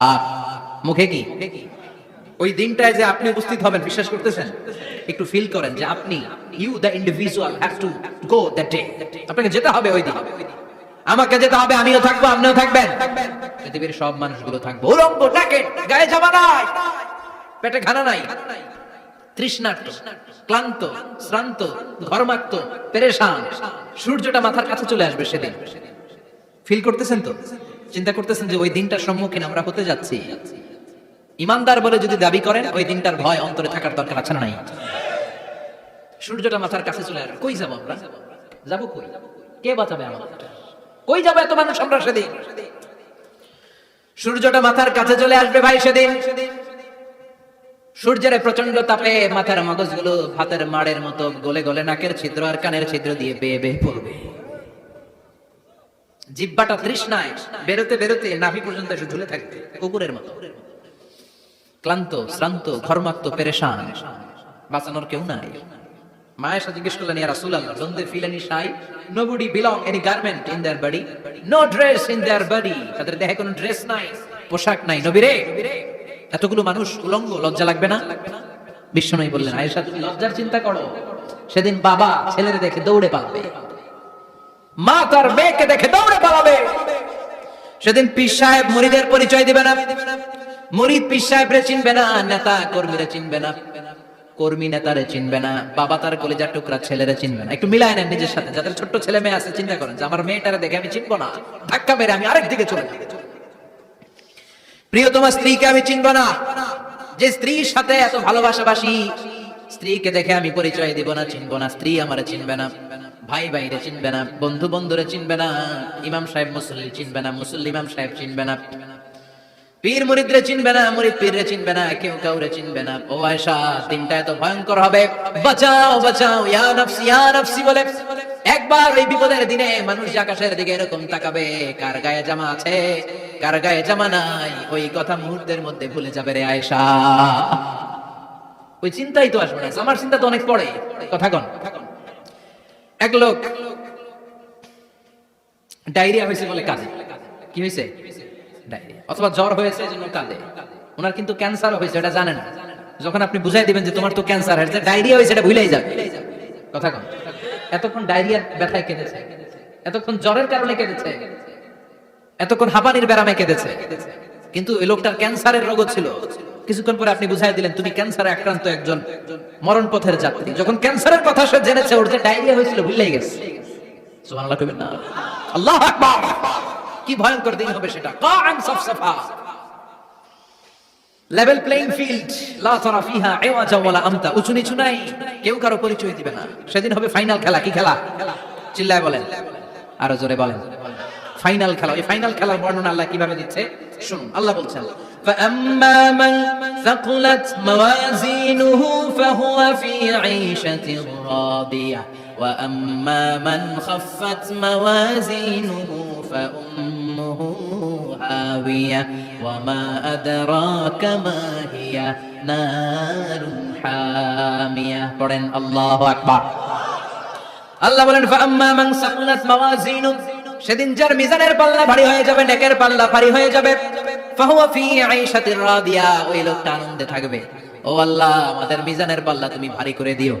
আর মুখে কি? ওই দিনটায় যে আপনি উপস্থিত হবেন, বিশ্বাস করতেছেন? একটু ফিল করেন যে আপনি you the individual have to go that day আপনাকে যেতে হবে ওই দিন। আমাকে যেতে হবে, আমিও থাকব, আপনিও থাকবেন। পৃথিবীর সব মানুষগুলো থাকব। উলঙ্গ জ্যাকেট গায়ে জামা নাই। পেটে খানা নাই। তৃষ্ণার্ত, ক্লান্ত, শ্রান্ত, ঘর্মাক্ত, পেরেশান। সূর্যটা মাথার কাছে চলে আসবে সেদিন। ফিল করতেছেন তো? চিন্তা করতেছেন যে ওই দিনটার সম্মুখীন আমরা হতে যাচ্ছি। ইমানদার বলে যদি দাবি করেন, ওই দিনটার ভয় অন্তরে থাকার দরকার আছে নাই? সূর্যটা মাথার কাছে চলে আসবে। কই যাব আমরা? যাব কই? কে বাঁচাবে আমাদের কই যাব এত মানুষ আমরা সেদিন? সূর্যটা মাথার কাছে চলে আসবে ভাই সেদিন। সূর্যের প্রচণ্ড তাপে মাথার মগজগুলো ভাতের মাড়ের মতো গলে গলে নাকের ছিদ্র আর কানের ছিদ্র দিয়ে বেয়ে বেয়ে পড়বে। জিব্বাটা তৃষ্ণায় বেরোতে বেরোতে নাভি পর্যন্ত এসে ঝুলে থাকবে কুকুরের মতো ক্লান্ত শ্রান্ত ঘর্মাক্ত পেরেশান বাঁচানোর কেউ নাই মায়ের সাথে জিজ্ঞেস করলেন ইয়া রাসূলুল্লাহ don't they feel any shy nobody belong any garment in their body no dress in their body তাদের দেহে কোনো ড্রেস নাই পোশাক নাই নবী রে এতগুলো মানুষ উলঙ্গ লজ্জা লাগবে না বিশ্বনবী বললেন আয়েশা তুমি লজ্জার চিন্তা করো সেদিন বাবা ছেলের দেখে দৌড়ে পালাবে মা তার মেয়েকে দেখে দৌড়ে পালাবে। সেদিন পীর সাহেব মুরিদের পরিচয় দিবে না। মুরিদ পীর সাহেবরে চিনবে না, নেতা কর্মীরা চিনবে না, কর্মী নেতারে চিনবে না, বাবা তার কলিজার টুকরা ছেলেরে চিনবে না। একটু মিলায় নেন নিজের সাথে, যাদের ছোট্ট ছেলে মেয়ে আছে, চিন্তা করেন যে আমার মেয়েটারে দেখে আমি চিনবো না। ধাক্কা মেরে আমি আরেক দিকে চলে প্রিয় তোমার স্ত্রীকে আমি চিনবো না। যে স্ত্রীর সাথে এত ভালোবাসাবাসি, স্ত্রীকে দেখে আমি পরিচয় দিব না, চিনব না, স্ত্রী আমার চিনবে না। ভাই ভাইরে চিনবে না, বন্ধু বন্ধুরে চিনবে না, ইমাম সাহেব মুসল্লি চিনবে না, মুসল্লি ইমাম সাহেব চিনবে না, পীর মুরিদরে চিনবে না, মুরিদ পীররে চিনবে না, কেউ কাউরে চিনবে না। ও আয়সা দিনটা এত ভয়ঙ্কর হবে। বাঁচাও বাঁচাও, ইয়া নফসি ইয়া নফসি বলে। একবার ওই বিপদের দিনে মানুষ আকাশের দিকে এরকম তাকাবে, কার গায়ে জামা আছে, কার গায়ে জামা নাই, ওই কথা মুহূর্তের মধ্যে ভুলে যাবে রে আয়সা ওই চিন্তাই তো আসবে না, আমার চিন্তা তো অনেক পড়ে কথা কন। এক লোক ডায়রিয়া হয়েছে বলে কাজে কি হয়েছে? ডায়রিয়া। অথবা জ্বর হয়েছে জন্য কাঁদে। ওনার কিন্তু ক্যান্সার হয়েছে, এটা জানে না। যখন আপনি বুঝাই দিবেন যে তোমার তো ক্যান্সার হয়েছে ডায়রিয়া হয়েছে, এটা ভুলেই যাবে। কথা কন। এতক্ষণ ডায়রিয়ার ব্যথায় কেঁদেছে। এতক্ষণ জ্বরের কারণে কেঁদেছে। এতক্ষণ হাঁপানির ব্যারামে কেঁদেছে। কিন্তু ওই লোকটার ক্যান্সারের রোগ ছিল। কিছুক্ষণ পরে আপনি বুঝাই দিলেন, তুমি ক্যান্সারে আক্রান্ত একজন মরণ পথের যাত্রী। যখন ক্যান্সারের কথা সে জেনেছে, ওর যে ডায়রিয়া হয়েছিল, ভুলেই গেছে। সুবহানাল্লাহ কইবেন না। আল্লাহু আকবার! কি ভয়ঙ্কর দিন হবে সেটা। কান সফসফা। লেভেল প্লেইং ফিল্ড লা তারা ফিহা আওয়াজা ওয়ালা আমতা। উঁচু নিচু নাই। কেউ কারও পরিচয় দিবে না। সেদিন হবে ফাইনাল খেলা। কি খেলা? চিল্লায় বলেন। আরও জোরে বলেন। ফাইনাল খেলা। এই ফাইনাল খেলার বর্ণনা আল্লাহ কীভাবে দিচ্ছে? শুনুন। আল্লাহ বলছেন فأما من ثقلت موازينه فهو في عيشة راضية وأما من خفت موازينه فأمه هاوية وما أدراك ما هي نار حامية قرن الله أكبر আল্লাহ বলেন ফাম্মা মান সাকুলাত মাওয়াজিনু সেদিন যার মিজানের পাল্লা ভারী হয়ে যাবে নেকের পাল্লা ভারী হয়ে যাবে আনন্দে থাকবে। ও আল্লাহ, আমাদের মিজানের পাল্লা তুমি ভারী করে দিও।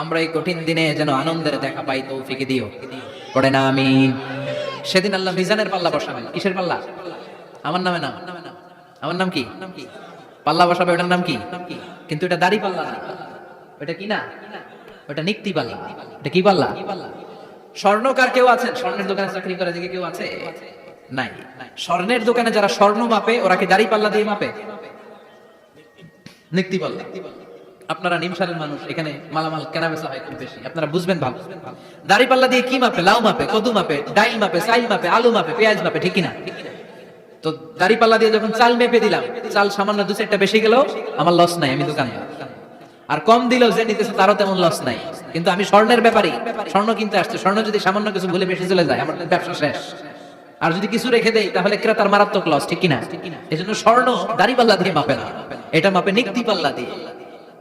আমরা এই কঠিন দিনে যেন আনন্দের দেখা পাই দিও। পড়ে না আমি সেদিন আল্লাহ মিজানের পাল্লা কিসের পাল্লা? আমার নামে আমার নাম কি? পাল্লা বসাবে, ওটার নাম কি? কিন্তু এটা দাড়ি পাল্লা ওটা কি না? ওটা নিক্তি পাল্লা। এটা কি পাল্লা? স্বর্ণকার কেউ আছেন? স্বর্ণের দোকানে চাকরি করে দিকে কেউ আছে? নাই। স্বর্ণের দোকানে যারা স্বর্ণ মাপে, ওরা কি দাড়ি পাল্লা দিয়ে মাপে? নিক্তি পাল্লা। আপনারা নিমসারের মানুষ, এখানে মালামাল কেনা বেচা হয় খুব বেশি। আপনারা বুঝবেন ভালো। দাড়ি পাল্লা দিয়ে কি মাপে? লাউ মাপে, কদু মাপে, ডাইল মাপে, সাইল মাপে, আলু মাপে, পেঁয়াজ মাপে, ঠিক না তো দাড়ি পাল্লা দিয়ে যখন চাল মেপে দিলাম, চাল সামান্য দু চারটা বেশি গেল, আমার লস নাই, আমি দোকানে। আর কম দিলেও যে নিতেছে, তারও তেমন লস নাই। কিন্তু আমি স্বর্ণের ব্যাপারে, স্বর্ণ কিনতে আসছে, স্বর্ণ যদি সামান্য কিছু ভুলে বেশি চলে যায়, আমার ব্যবসা শেষ। আর যদি কিছু রেখে দেয় তাহলে ক্রেতার মারাত্মক লস ঠিক কিনা? এই জন্য স্বর্ণ দাড়ি পাল্লা দিয়ে মাপে না। এটা মাপে নিক্তি পাল্লা দিয়ে।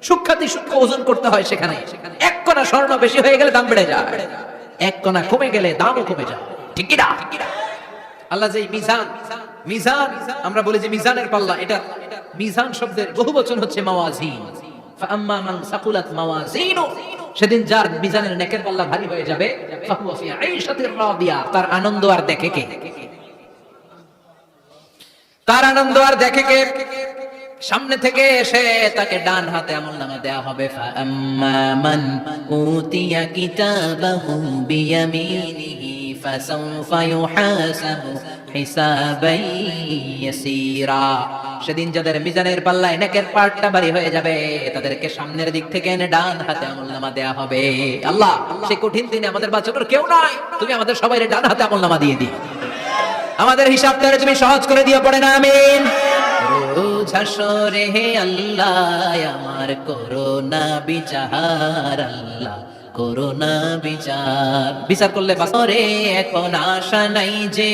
সূক্ষাতি সূক্ষ্ম ওজন করতে হয় সেখানে। এক কণা স্বর্ণ বেশি হয়ে গেলে দাম বেড়ে যায়। এক কণা কমে গেলে দামও কমে যায়। ঠিক কিনা? আল্লাহ যে মিজান মিজান, আমরা বলি যে মিজানের পাল্লা, এটা মিজান শব্দের বহু বচন হচ্ছে মাওয়াজিন। ফাআম্মা মান সাকুলাত মাওয়াজিনু। সেদিন যার মিজানের নেকের পাল্লা ভারী হয়ে যাবে তার আনন্দ আর দেখে কে? তার আনন্দ আর দেখে কে? সামনে থেকে এসে তাকে ডান হাতে আমল নামা দেয়া হবে, ফাআম্মা মান উতিয়া কিতাবাহু বিয়ামিনিহি, ফাসাউফা ইউহাসাবু হিসাবান ইয়াসীরা। সেদিন যাদের মিজানের পাল্লায় নেকের পার্টটা ভারী হয়ে যাবে, তাদেরকে সামনের দিক থেকে এনে ডান হাতে আমল নামা দেয়া হবে। আল্লাহ, সেই কঠিন দিনে আমাদের বাঁচানোর কেউ নাই। তুমি আমাদের সবাই ডান হাতে আমল নামা দিয়ে দিও। আমাদের হিসাবটা তুমি সহজ করে দিও, পড়ে না, আমিন। হে আল্লাহ, আমার করোনা বিচার, আল্লাহ, করোনা বিচার। বিচার করলে এখন আশা নাই যে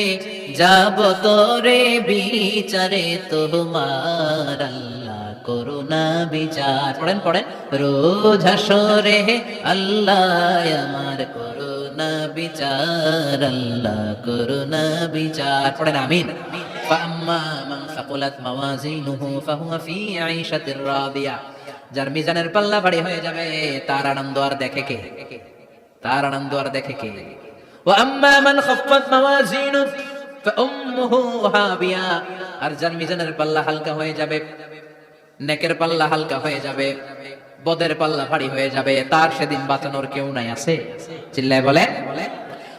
যাব তোরে বিচারে তোমার আল্লাহ করোনা বিচার পড়েন পড়েন রোজ হাসরে হে আল্লাহ আমার করোনা বিচার আল্লাহ করোনা বিচার পড়েন আমিন فأما من ثقلت موازينه فهو في عيشة راضية যার মিজানের পাল্লা ভারী হয়ে যাবে তার আনন্দ আর দেখে কে তার আনন্দ আর দেখে কে وأما من خفت موازينه فأمه هاوية আর যার মিজানের পাল্লা হালকা হয়ে যাবে, নেকের পাল্লা হালকা হয়ে যাবে, বদের পাল্লা ভারী হয়ে যাবে, তার সেদিন বাঁচানোর কেউ নাই আছে। চিল্লায় বলে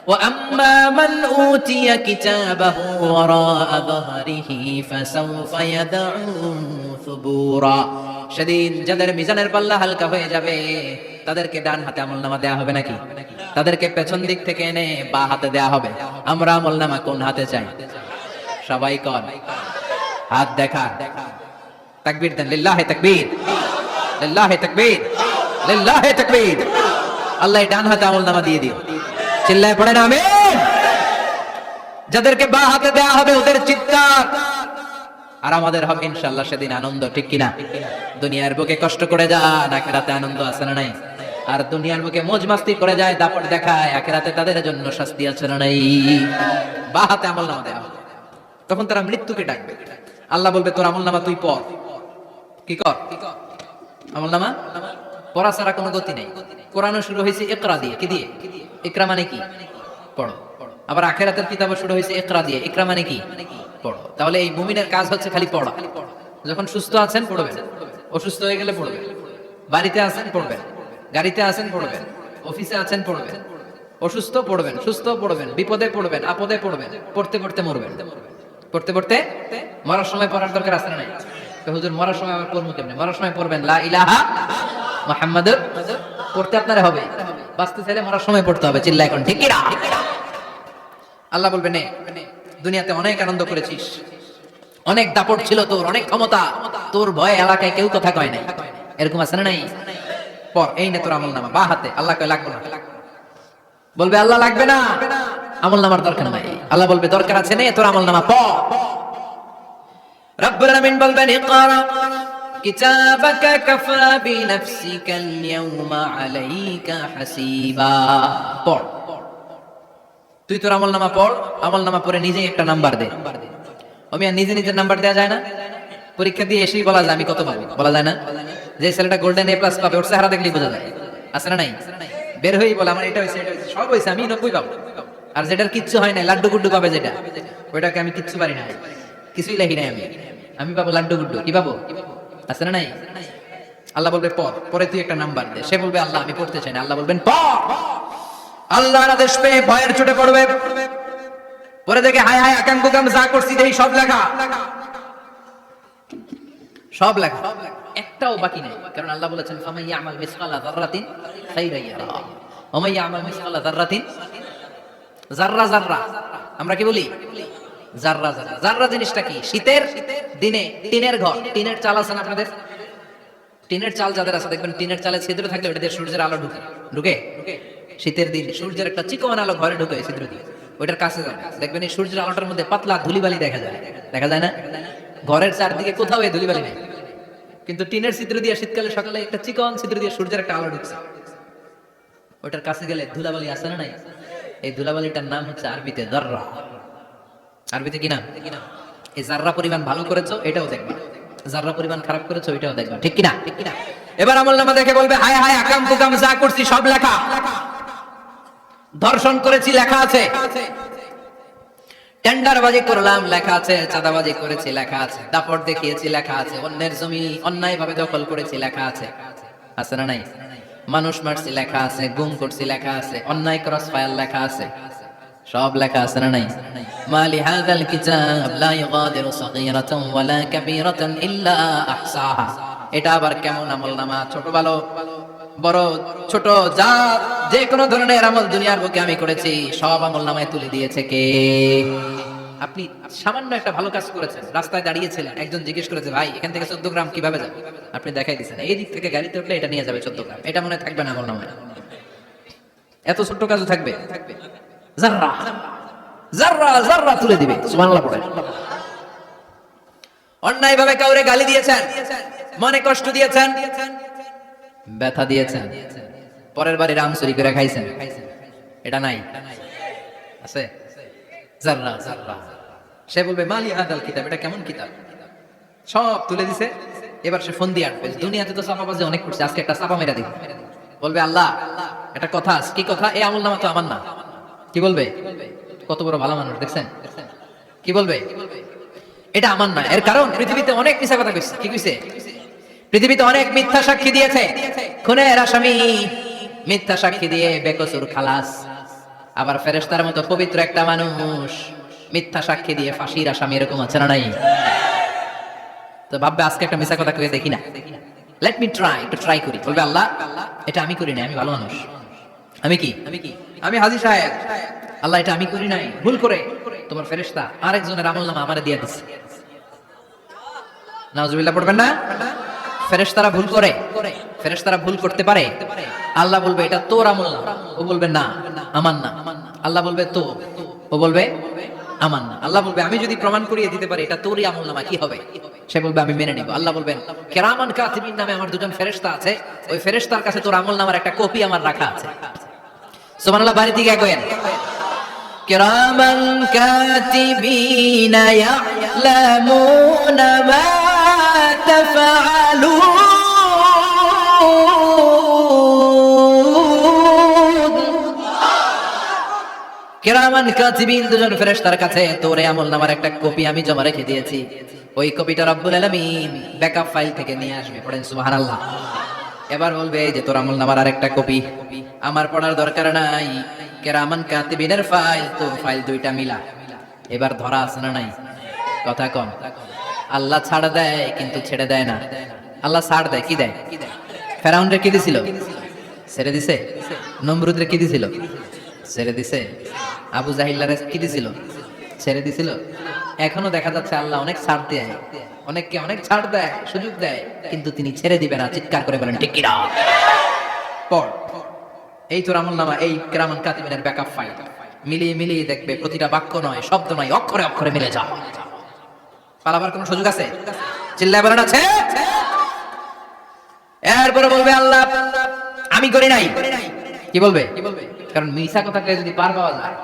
وأما من أوتي كتابه وراء ظهره فسوف يدعو ثبورا সেদিন যাদের মিজানের পাল্লা হালকা হয়ে যাবে তাদেরকে ডান হাতে আমল নামা দেওয়া হবে নাকি তাদেরকে পেছন দিক থেকে এনে বা হাতে দেওয়া হবে আমরা আমল নামা কোন হাতে চাই সবাই কর হাত দেখা তাকবীর দেন লিল্লাহে তাকবীর লিল্লাহে তাকবীর লিল্লাহে তাকবীর আল্লাহ ডান হাতে আমল নামা দিয়ে দিও চিল্লায় পড়ে না আমিন। যাদেরকে বা হাতে দেওয়া হবে, ওদের চিৎকার। আর আমাদের হবে ইনশাল্লাহ সেদিন আনন্দ, ঠিক কিনা? দুনিয়ার বুকে কষ্ট করে যান, আখেরাতে আনন্দ আছে না নাই? আর দুনিয়ার বুকে মজ মাস্তি করে যায়, দাপট দেখায়, আখেরাতে তাদের জন্য শাস্তি আছে না নাই? বা হাতে আমল নামা দেওয়া হবে। তখন তারা মৃত্যুকে ডাকবে। আল্লাহ বলবে, তোর আমল নামা তুই পড়। কি কর? আমল নামা? পড়া ছাড়া কোনো গতি নেই। কোরআন শুরু হয়েছে একরা দিয়ে। কি দিয়ে? একরা মানে কি? পড়ো। আবার আখেরাতের কিতাব শুরু হয়েছে একরা দিয়ে। একরা মানে কি? পড়ো। তাহলে এই মুমিনের কাজ হচ্ছে খালি পড়া। যখন সুস্থ আছেন, পড়বেন। অসুস্থ হয়ে গেলে পড়বেন। বাড়িতে আছেন, পড়বেন। গাড়িতে আছেন, পড়বেন। অফিসে আছেন, পড়বেন। অসুস্থ, পড়বেন। সুস্থ, পড়বেন। বিপদে পড়বেন, আপদে পড়বেন। পড়তে পড়তে মরবেন। পড়তে পড়তে মরার সময় পড়ার দরকার আছে না হুজুর, মরার সময় আবার পড়ব কেমনে? মরার সময় পড়বেন, লা ইলাহা মুহাম্মাদুর পড়তে আপনারা হবে। বাঁচতে চাইলে মরার সময় পড়তে হবে চিল্লা এখন ঠিক আল্লাহ বলবে নে দুনিয়াতে অনেক আনন্দ করেছিস। অনেক দাপট ছিল তোর, অনেক ক্ষমতা। তোর ভয়ে এলাকায় কেউ কথা কয় নাই। এরকম আছে না নাই? পর, এই নে তোর আমল নামা বা হাতে। আল্লাহ কয়, লাগবে না। বলবে, আল্লাহ লাগবে না। আমল নামার দরকার নাই। আল্লাহ বলবে, দরকার আছে নে তোর আমল নামা পড় রব্বুল আলামিন বলবেন, ইকরা কিতাবাকা কাফা বিনাফসিকা আল-ইয়াওমা আলাইকা হাসিবা পড়। তুই তোর আমল নামা পড়, আমল নামা পড়ে নিজেই একটা নাম্বার দে। আমি আর নিজে নিজের নাম্বার দেওয়া যায় না? পরীক্ষা দিয়ে এসেই বলা যায়, আমি কত পাবো? বলা যায় না? যে ছেলেটা গোল্ডেন এ প্লাস পাবে, ওর চেহারা দেখলেই বোঝা যায়। আছে না নাই? বের হয়েই বলে, আমার এটা হয়েছে, সব হয়েছে, আমি নব্বই পাবো। আর যেটার কিচ্ছু হয় নাই, লাড্ডু গুড্ডু পাবে যেটা। ওইটাকে আমি কিচ্ছু পারি না। কিছুই লেখি নাই আমি। আমি পাবো লাড্ডু গুড্ডু। কি পাবো? আছে না নাই? আল্লাহ বলবে, পর, পরে তুই একটা নাম্বার দে। সে বলবে, আল্লাহ, আমি পড়তে চাই না। আল্লাহ বলবেন, পর! আল্লাহর আদেশ পেয়ে ভয়ের চোটে পড়বে। পরে দেখে, হায় হায়, আকাম কুকাম যা করছি, দেই, সব লেখা। সব লেখা। একটাও বাকি নেই। কারণ আল্লাহ বলেছেন ফামাইয়া আমাল মিসকালা যাররাতিন খাইরান ইয়ারা। ওমাইয়া আমাল মিসকালা যাররাতিন? জাররা জাররা আমরা কি বলি? জাররা জাররা। জাররা জিনিসটা কি? শীতের দিনে টিনের ঘর। টিনের চাল আছে না আপনাদের? টিনের চাল যাদের আছে, দেখবেন টিনের চালে ছিদ্র থাকলে ওটা দিয়ে সূর্যের আলো ঢুকে। ঢুকে? শীতের দিন সূর্যের একটা আলো ঘরে ঢুকে ছিদ্র দিয়ে। ওইটার কাছে যাবে। দেখবেন এই সূর্যের আলোটার মধ্যে পাতলা ধুলিবালি দেখা যায়। দেখা যায় না? ঘরের চারদিকে কোথাও এই ধুলিবালি নেই। কিন্তু টিনের ছিদ্র দিয়ে শীতকালে সকালে একটা চিকন ছিদ্র দিয়ে সূর্যের একটা আলো ঢুকছে। ওইটার কাছে গেলে ধুলাবালি আসে না নাই? এই ধুলাবালিটার নাম হচ্ছে আরবিতে দর্রা আরবিতে কি নাম এই জাররা পরিমাণ ভালো করেছ, এটাও দেখবা। জাররা পরিমাণ খারাপ করেছ, এটাও দেখবা। ঠিক কিনা? ঠিক কিনা এবার আমল নামা দেখে বলবে, হায় হায় আকাম কুকাম যা করছি, সব লেখা। ধর্ষণ করেছি, লেখা আছে। টেন্ডারবাজি করলাম, লেখা আছে। চাঁদাবাজি করেছি, লেখা আছে। দাপট দেখিয়েছি, লেখা আছে। অন্যের জমি অন্যায় ভাবে দখল করেছি, লেখা আছে। আছে না নাই? মানুষ মারছি, লেখা আছে। গুম করছি, লেখা আছে। অন্যায় ক্রস ফায়ার লেখা আছে। সব লেখা আছে না নাই? মালি হাযাল কিতাব লা ইগাদিরু সাগীরাতান ওয়ালা কাবীরাতান ইল্লা আহসাহা এটা আবার কেমন আমলনামা ছোট ভালো বড়, ছোট, যা যে কোনো ধরনের আমল দুনিয়ার বুকে আমি করেছি, সব আমল নামায় তুলে দিয়েছে কে? আপনি সামান্য একটা ভালো কাজ করেছেন, রাস্তায় দাঁড়িয়েছিলেন, একজন জিজ্ঞেস করেছে, ভাই, এখান থেকে চোদ্দ গ্রাম কীভাবে যাবে? আপনি দেখাই দিচ্ছেন এই দিক থেকে গাড়িতে উঠলে এটা নিয়ে যাবে চোদ্দ গ্রাম, এটা মনে থাকবে না আমল নামায়। এত ছোট্ট কাজও থাকবে? জাররা জাররা জাররা তুলে দিবে, সুবহানাল্লাহ পড়ে। অন্যায় ভাবে কাউরে গালি দিয়েছেন, মনে কষ্ট দিয়েছেন, ব্যথা দিয়েছেন, পরের বাড়ি রাম চুরি করে খাইছেন, এটা নাই। আছে? জাররা জাররা সে বলবে, মালি হাদাল কিতাব, এটা কেমন কিতাব? সব তুলে দিছে, এবার সে ফোন দিয়ে আটবে। দুনিয়াতে তো চাপাবাজি অনেক করছে, আজকে একটা চাপা মেরা দিই বলবে, আল্লাহ একটা কথা, কি কথা? এই আমল নামা তো আমার না। কি বলবে? কত বড় ভালো মানুষ, দেখছেন? কি বলবে? এটা আমার না, এর কারণ পৃথিবীতে অনেক মিথ্যা কথা কইছে, কি কইছে? পৃথিবীতে অনেক মিথ্যা সাক্ষী দিয়েছে। খুনের আসামি, মিথ্যা সাক্ষী দিয়ে বেকসুর খালাস। আবার ফেরেশতার মতো পবিত্র একটা মানুষ, মিথ্যা সাক্ষী দিয়ে ফাঁসির আসামি এরকম আছে না নাই? তো ভাববে আজকে একটা মিথ্যা কথা কয়ে দেখি না। লেট মি ট্রাই একটু ট্রাই করি। বলবে, আল্লাহ, এটা আমি করি না আমি ভালো মানুষ। আমি কি? আমি কি আমি হাজি সাহেব। আল্লাহ এটা আমি করি নাই। ভুল করে তোমার ফেরেশতা আরেকজনের আমল নামা আমারে দিয়ে দিচ্ছে পড়বেন না? ফেরেশতারা ভুল করে। ফেরেশতারা ভুল করতে পারে। আল্লাহ বলবে, এটা তোর আমল না। ও বলবে, না, আমার না। আল্লাহ বলবে, তো। ও বলবে, আমার না। আল্লাহ বলবে, আমি যদি প্রমাণ করিয়ে দিতে পারি, এটা তোরই আমল নামা, কি হবে? সে বলবে, আমি মেনে নিব। আল্লাহ বলবেন, কেরামান কাতিবিন নামে আমার দুজন ফেরেশতা আছে। ওই ফেরেশতার কাছে তোর আমল নামার একটা কপি আমার রাখা আছে। সুবহানাল্লাহ বাড়ি দিকে কয়েন কিরামান কাতিবিনা ইয়ালামুনা মা কেরামান কাতিবিন দুজন ফেরেশতার কাছে, তোরে আমল নামার একটা কপি আমি জমা রেখে দিয়েছি। ওই কপিটা রব্বুল আলামিন ব্যাকআপ ফাইল থেকে নিয়ে আসবে, পড়েন সুবহানাল্লাহ। এবার বলবে এই যে তোর আমল নামার আরেকটা কপি। আমার পড়ার দরকার নাই। কেরামান কাতিবিনের ফাইল, তোর ফাইল দুইটা মিলা। এবার ধরা আছে না নাই? কথা কম। আল্লাহ ছাড় দেয়, কিন্তু ছেড়ে দেয় না। আল্লাহ ছাড় দেয়, কি দেয়? ফেরাউনরে কি দিছিল? ছেড়ে দিছে? নমরুদরে কি দিছিল? ছেড়ে দিছে? আবু জাহিল্লারে কি দিছিল? ছেড়ে দিছিল। এখনও দেখা যাচ্ছে আল্লাহ অনেক ছাড় দেয়। অনেককে অনেক ছাড় দেয়, সুযোগ দেয়, কিন্তু তিনি ছেড়ে দিবে না, চিৎকার করে বলেন, ঠিক কিনা পড় এই তোর আমল নামা, এই কেরামান কাতিমিনের ব্যাকআপ ফাইল মিলিয়ে মিলিয়ে দেখবে, প্রতিটা বাক্য নয়, শব্দ নয়, অক্ষরে অক্ষরে মিলে যা পালাবার কোনো সুযোগ আছে? চিল্লায় বলেন, আছে। এরপরে বলবে, আল্লাহ, আমি করি নাই। কি বলবে? কি বলবে কারণ মিশা কথাকে যদি পার পাওয়া যায়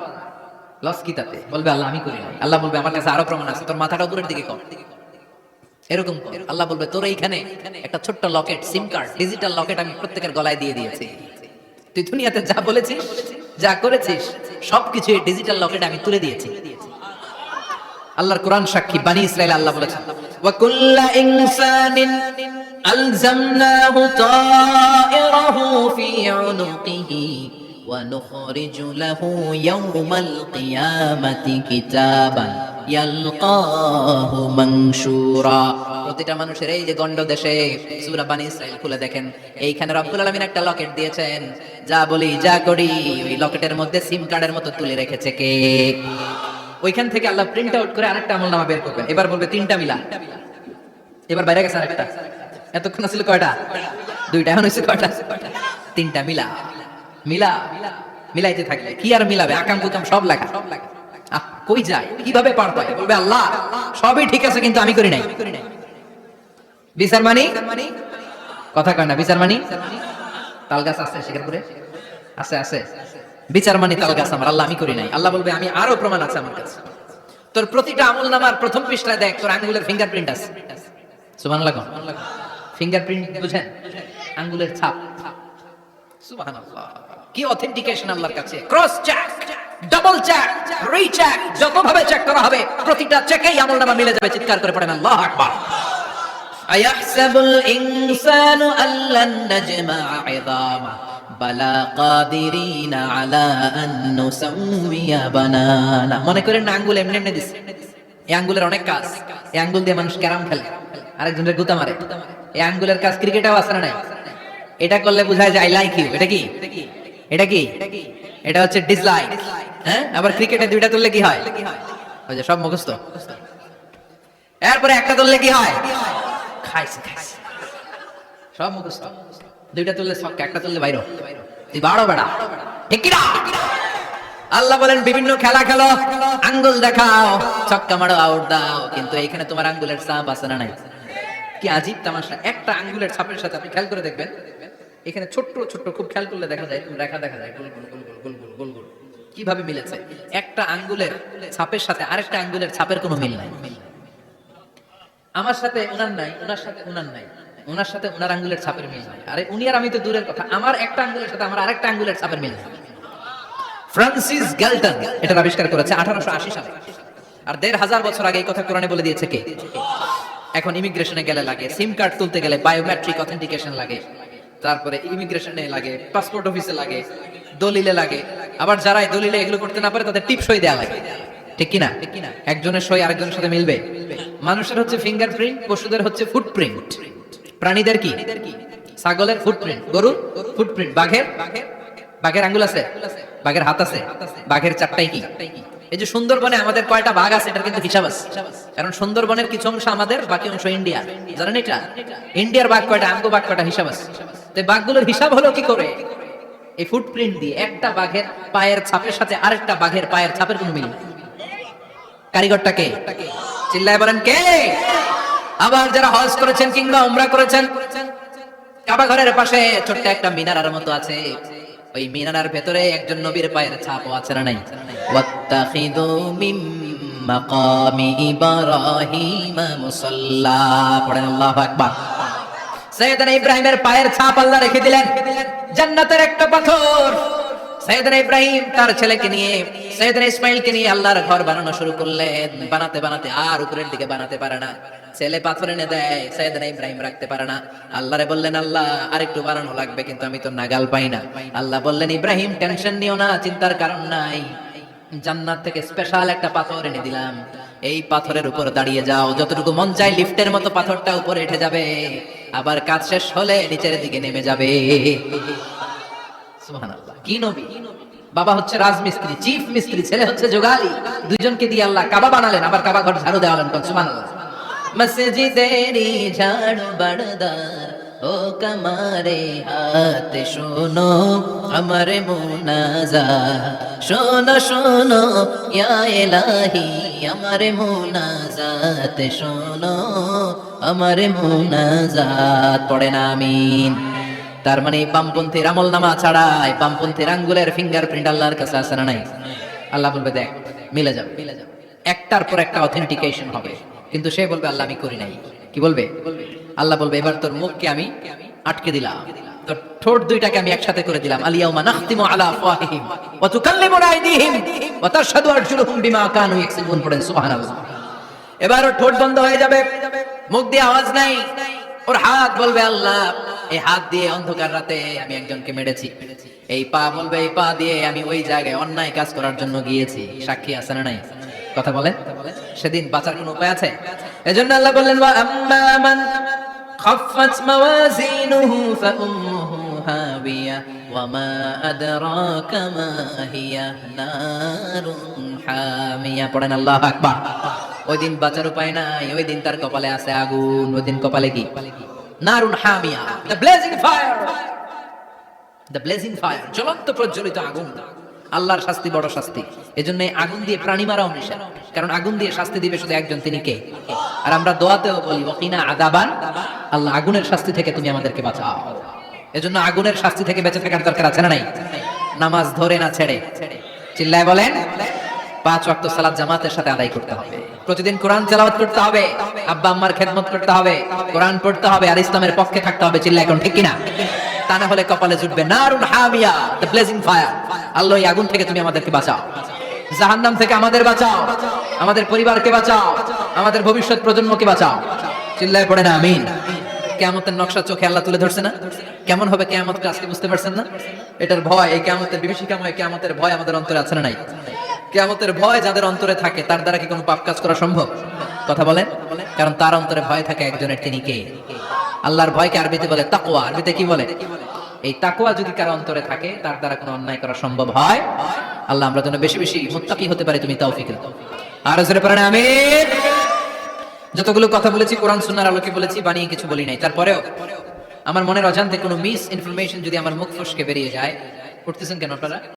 লস কি তাতে বলবে, আল্লাহ, আমি করি আল্লাহ বলবে, আমার কাছে আরও প্রমাণ আছে। তোর মাথাটা উপরের দিকে কর। এরকম আল্লাহ বলবে, তোর এইখানে একটা ছোট্ট locket, SIM card, digital locket আমি প্রত্যেকের গলায় দিয়ে দিয়েছি। তুই দুনিয়াতে যা বলেছিস, যা করেছিস, সবকিছু এই ডিজিটাল লকেট আমি তুলে দিয়েছি। আল্লাহর কোরআন সাক্ষী, বানি ইসরাইল আল্লাহ বলেছেন, ওয়া কুল্লা ইনসানিন আলজামনাহু তাইরাহু ফি উনুকিহি। নুখরিজু লাহু ইয়াওমাল কিয়ামাতি কিতাবান ইয়ালকাহু মানশুরা প্রতিটা মানুষের এই যে গন্ড দেশে সূরা বানি ইসরাইল খুলে দেখেন, এইখানে রব্বুল আলামিন একটা লকেট দিয়েছেন, যা বলি, যা করি, ওই লকেটের মধ্যে সিম কার্ডের মতো তুলে রেখেছে কে? ওইখান থেকে আল্লাহ প্রিন্ট আউট করে আরেকটা আমল নামা বের করবেন। এবার বলবে তিনটা মিলা। এবার বাইরে গেছে আরেকটা। এতক্ষণ ছিল কয়টা? দুইটা, এখন হয়েছে কয়টা? তিনটা মিলা। মিলা মিলাইতে থাকবে কি আর মিলাবে? আকাম সব লেখা। আহ, কই যায়? কীভাবে পার পায় বলবে আল্লাহ সবই ঠিক আছে কিন্তু আমি করি নাই। বিচার মানি কথা কয় না বিচার মানি তাল গাছ আছে শিকারপুরে? আছে আছে। বিচার মানি তাল গাছ আমার আল্লাহ আমি করি নাই। আল্লাহ বলবে আমি আরও প্রমাণ আছে আমার কাছে। তোর প্রতিটা আমল নামার প্রথম পৃষ্ঠায় দেখ তোর আঙ্গুলের ফিঙ্গারপ্রিন্ট আছে। সুবহানাল্লাহ ফিঙ্গারপ্রিন্ট বুঝেন? আঙ্গুলের ছাপ। সুবহানাল্লাহ। কি অথেন্টিকেশন আল্লাহর কাছে? Cross check double check recheck যতভাবে check করা হবে প্রতিটা চেকেই আমলনামা মিলে যাবে চিৎকার করে পড়েন আল্লাহু আকবার। আয়াহসাব আল ইনসানু আল্লান নাজমা ইযামা মনে করেন না আঙ্গুল এমনি এমনি দিস এই আঙ্গুলের অনেক কাজ। এই আঙ্গুল দিয়ে মানুষ ক্যারাম খেলে। আরেকজনের গুতা মারে। এই আঙ্গুলের কাজ ক্রিকেটেও আছে না এটা করলে বুঝা যায় লাইক ইউ এটা কি? এটা কি? এটা হচ্ছে ডিসলাইক হ্যাঁ? আবার ক্রিকেটে দুইটা তুললে কি হয়? ওই যে সব মুখস্থ। এরপরে একটা তুললে কি হয়? খাইছে খাইছে। সব মুখস্থ। দুইটা তুললে ছক্কা একটা তুললে বাইরো। তুই বাড়ো বেড়া। ঠিক কি না? আল্লাহ বলেন, বিভিন্ন খেলা খেলো, আঙ্গুল দেখাও, ছক্কা মারো আউট দাও। কিন্তু এখানে তোমার আঙ্গুলের ছাপ আছে না নাই? কি আজীব তামাশা। একটা আঙ্গুলের ছাপের সাথে আপনি খেয়াল করে দেখবেন এখানে ছোট্ট ছোট্ট, খুব খেয়াল করলে দেখা যায় রেখা দেখা যায়, গোল গোল গোল গোল গোল গোল গোল কীভাবে মিলেছে? একটা আঙ্গুলের ছাপের সাথে আরেকটা আঙ্গুলের ছাপের কোনো মিল নাই। আমার সাথে ওনার নাই, ওনার সাথে ওনার নাই, ওনার সাথে ওনার আঙ্গুলের ছাপের মিল নাই। আরে, উনি আর আমি তো দূরের কথা, আমার একটা আঙ্গুলের সাথে আমার আরেকটা আঙ্গুলের ছাপের মিল নাই। ফ্রান্সিস গ্যালটন এটা আবিষ্কার করেছে আঠারোশো আশি সালে। আর দেড় হাজার বছর আগে এই কথা কোরআনে বলে দিয়েছে কে? এখন ইমিগ্রেশনে গেলে লাগে, সিম কার্ড তুলতে গেলে বায়োমেট্রিক অথেন্টিকেশন লাগে। তারপরে ইমিগ্রেশনে লাগে পাসপোর্ট অফিসে লাগে, দলিলে লাগে। আবার যারা দলিলে এগুলো করতে না পারে, তাদের টিপ সই দেওয়া লাগে। ঠিক কিনা? একজনের সই আরেকজনের সাথে মিলবে। মানুষের হচ্ছে ফিঙ্গারপ্রিন্ট পশুদের হচ্ছে ফুটপ্রিন্ট প্রাণীদের কি? ছাগলের ফুটপ্রিন্ট গরুর ফুটপ্রিন্ট বাঘের? বাঘের আঙ্গুল আছে? বাঘের হাত আছে? বাঘের চারটাই কি? এই যে সুন্দরবনে আমাদের কয়টা বাঘ আছে, এটার কিন্তু হিসাব আছে। কারণ সুন্দরবনের কিছু অংশ আমাদের, বাকি অংশ ইন্ডিয়া জানেন এটা? ইন্ডিয়ার বাঘ কয়টা, আঙ্গু বাঘ কয়টা, হিসাব আছে। তো বাঘগুলোর হিসাব হলো কি করে? এই ফুটপ্রিন্ট দিয়ে একটা বাঘের পায়ের ছাপের সাথে আরেকটা বাঘের পায়ের ছাপের কোনো মিল নেই। কারিগরটা কে? চিল্লায় বলেন কে? আবার যারা হজ করেছেন কিংবা উমরা করেছেন, কাবা ঘরের পাশে ছোট্ট একটা মিনারার মতো আছে। ওই মিনারার ভেতরে একজন নবীর পায়ের ছাপও আছে না নাই? ওয়াত্তাখিদু মিম মাকামি ইব্রাহিম মুসাল্লা। পড়েন আল্লাহু আকবার। সৈয়দনা ইব্রাহিমের পায়ের ছাপ আল্লাহ রেখে দিলেন। জান্নাতের একটা পাথর। সৈয়দনা ইব্রাহিম তার ছেলেকে নিয়ে, সৈয়দনা ইসমাইলকে নিয়ে আল্লাহর ঘর বানানো শুরু করলেন। বানাতে বানাতে আর উপরের দিকে বানাতে পারে না। ছেলে পাথর এনে দেয়, সৈয়দনা ইব্রাহিম রাখতে পারে না। বললেন, আল্লাহ বানানো লাগবে, কিন্তু আমি তো নাগাল পাই না। আল্লাহ বললেন, ইব্রাহিম, টেনশন নিও না, চিন্তার কারণ নাই। জান্নাত থেকে স্পেশাল একটা পাথর এনে দিলাম। এই পাথরের উপর দাঁড়িয়ে যাও। যতটুকু মন চায়, লিফটের মতো পাথরটা উপরে উঠে যাবে। আবার কাজ শেষ হলে নিচের দিকে নেমে যাবে। কি নবী? বাবা হচ্ছে রাজমিস্ত্রি, চিফ মিস্ত্রি, ছেলে হচ্ছে যোগালি। দুইজনকে দিয়ে আল্লাহ কাবা বানালেন, আবার কাবা ঘর ঝাড়ু দেওয়ালেন মসজিদেরি ঝাড়ু বাড়দার ও শোনো, আমার মুনাজা শোনো শোনো, ইয়া ইলাহি আমার শোনো আমার মুনাজাত পড়ে না, আমিন। তার মানে বামপন্থীর আমল নামা ছাড়াই বামপন্থীর আঙ্গুলের ফিঙ্গারপ্রিন্ট আল্লাহর কাছে আছে না নাই? আল্লাহ বলবে, দেখ, মিলে যাবে। মিলে যাবে একটার পর একটা অথেন্টিকেশন হবে। কিন্তু সে বলবে, আল্লাহ, আমি করি নাই। কি বলবে? আল্লাহ বলবে, এবার তোর মুখকে আমি আটকে দিলাম। তোর ঠোঁট দুইটাকে আমি একসাথে করে দিলাম। আলিয়াউমা নাখতিমু আলা আফওয়াহিহিম ওয়া তুকাল্লিমুনা আইদিহিম ওয়া তাশহাদু আরজুলুহুম বিমা কানু ইয়াকসিবুন, পড়েন, সুবহানাল্লাহ। এবার ঠোঁট বন্ধ হয়ে যাবে। মুখ দিয়ে আওয়াজ নাই। ওর হাত বলবে, আল্লাহ, এই হাত দিয়ে অন্ধকার রাতে আমি একজনকে মেরেছি। এই পা বলবে, এই পা দিয়ে আমি ওই জায়গায় অন্যায় কাজ করার জন্য গিয়েছি। সাক্ষী আছে না নাই? কথা বলে? সেদিন বাঁচার কোনো উপায় আছে? এজন্য আল্লাহ বললেন, ওয়া আম্মা মান খাফফাত মাওয়াজিনুহু ফাউম্মুহু হাবিয়া ওয়ামা আদরাকা মা হিয়া নারুন হামিয়া। পড়েন আল্লাহু আকবার। ওই দিন বাঁচার উপায় নাই, ওই দিন তার কপালে আছে আগুন, ওই দিন কপালে কি? নারুন হামিয়া the blazing fire the blazing fire জ্বলন্ত প্রজ্বলিত আগুন। আল্লাহর শাস্তি বড় শাস্তি। এজন্য আগুন দিয়ে প্রাণী মারাও নিষেধ। কারণ আগুন দিয়ে শাস্তি দিবে শুধু একজন, তিনি কে? আর আমরা দোয়াতেও বলি ওকিনা আদাবান আল্লাহ আগুনের শাস্তি থেকে তুমি আমাদেরকে বাঁচাও। এজন্য আগুনের শাস্তি থেকে বেঁচে থাকার দরকার আছে না নাই? নামাজ ধরে না ছেড়ে। চিল্লায় বলেন, পাঁচ ওয়াক্ত সালাত জামাতের সাথে আদায় করতে হবে। প্রতিদিন কোরআন তেলাওয়াত করতে হবে, আব্বা আম্মার খেদমত করতে হবে, কোরআন পড়তে হবে আর ইসলামের পক্ষে থাকতে হবে চিল্লা এখন ঠিক কিনা? তা না হলে কপালে জুটবে নারুন হামিয়া দ্য ব্লেজিং ফায়ার আল্লাহ আগুন থেকে তুমি আমাদেরকে বাঁচাও। জাহান্নাম থেকে আমাদের বাঁচাও। আমাদের পরিবারকে বাঁচাও। আমাদের ভবিষ্যৎ প্রজন্মকে বাঁচাও। চিল্লায় পড়ে না, আমিন। কেয়ামতের নকশা চোখে আল্লাহ তুলে ধরছে না? কেমন হবে কেয়ামতটা আজকে বুঝতে পারছেন না? এটার ভয়, এই কেয়ামতের বিভীষিকাময় কেয়ামতের ভয় আমাদের অন্তরে আছে না নাই? কেয়ামতের ভয় যাদের অন্তরে থাকে, তার দ্বারা কি কোনো পাপ কাজ করা সম্ভব? কথা বলেন। কারণ তার অন্তরে ভয় থাকে একজনের, তিনি কে? আল্লাহর ভয়কে আরবিতে বলে তাকওয়া। আরবিতে কি বলে? এই তাকওয়া যদি কারও অন্তরে থাকে, তার দ্বারা কোনো অন্যায় করা সম্ভব হয়? আল্লাহ, আমরা যেন বেশি বেশি মুত্তাকি হতে পারি, তুমি তৌফিক আর জোরে পারেন আমিন। যতগুলো কথা বলেছি, কোরআন, সুন্নাহর আলোকে বলেছি, বানিয়ে কিছু বলি নাই। তারপরেও আমার মনের অজান্তে কোনো মিস ইনফরমেশন যদি আমার মুখ ফসকে বেরিয়ে যায় উঠতেছেন কেন আপনারা?